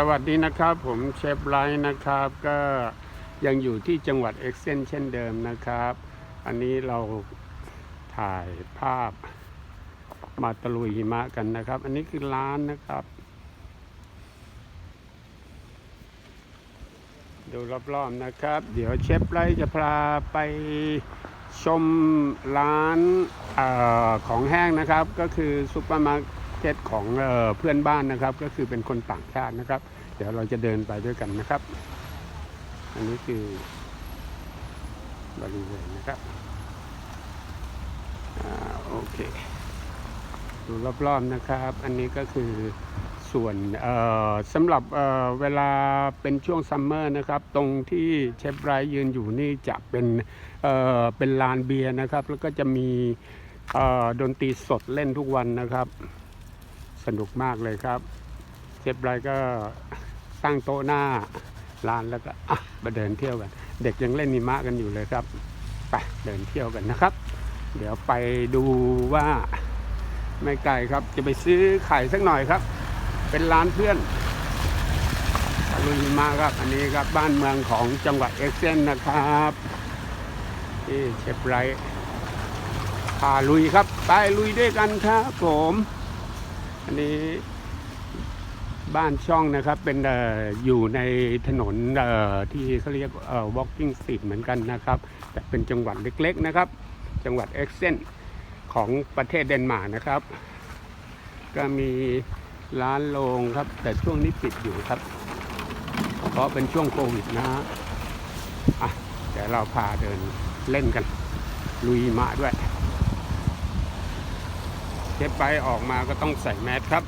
สวัสดีนะครับ ผมเชฟไลท์นะครับ ก็ยังอยู่ที่จังหวัดเอ็กเซนเช่นเดิมนะครับ อันนี้เราถ่ายภาพมาตะลุยหิมะกันนะครับ อันนี้คือร้านนะครับ ดูรอบๆนะครับ เดี๋ยวเชฟไลท์จะพาไปชมร้านออของแห้งนะครับ ก็คือซุปเปอร์มาร์เก็ต ของเออเพื่อนบ้านนะครับ ก็คือเป็นคนต่างชาตินะครับ เดี๋ยวเราจะเดินไปด้วยกันนะครับ อันนี้คือบริเวณนะครับอโอเคดูรอบๆนะครับ อันนี้ก็คือส่วนสำหรับเเวลาเป็นช่วงซัมเมอร์นะครับ ตรงที่เชฟไรยืนอยู่นี่จะเป็นเเป็นลานเบียร์นะครับ แล้วก็จะมีดนตรีสดเล่นทุกวันนะครับ สนุกมากเลยครับเชฟไรท์ก็ตั้งโต๊ะหน้าร้านแล้วก็อะมาเดินเที่ยวกัน เด็กยังเล่นนิมะกันอยู่เลยครับไปเดินเที่ยวกันนะครับ เดี๋ยวไปดูว่าไม่ไกลครับ จะไปซื้อไข่สักหน่อยครับ เป็นร้านเพื่อนอรุณมาครับ อันนี้ครับบ้านเมืองของจังหวัดเอ็กเซนนะครับที่เชฟไรท์พาลุยครับ ไปลุยด้วยกันครับผม อันนี้บ้านช่องนะครับ เป็นออยู่ในถนนที่เขาเรียกเอ่อ walking street เหมือนกันนะครับ แต่เป็นจังหวัดเล็กๆนะครับ จังหวัดเอ็กเซนของประเทศเดนมาร์กนะครับ ก็มีร้านโรงครับ แต่ช่วงนี้ปิดอยู่ครับ เพราะเป็นช่วงโควิดนะฮะอะเดี๋ยวเราพาเดินเล่นกัน ลุยมาด้วย เช็บไปออกมาก็ต้องใส่แมสครับ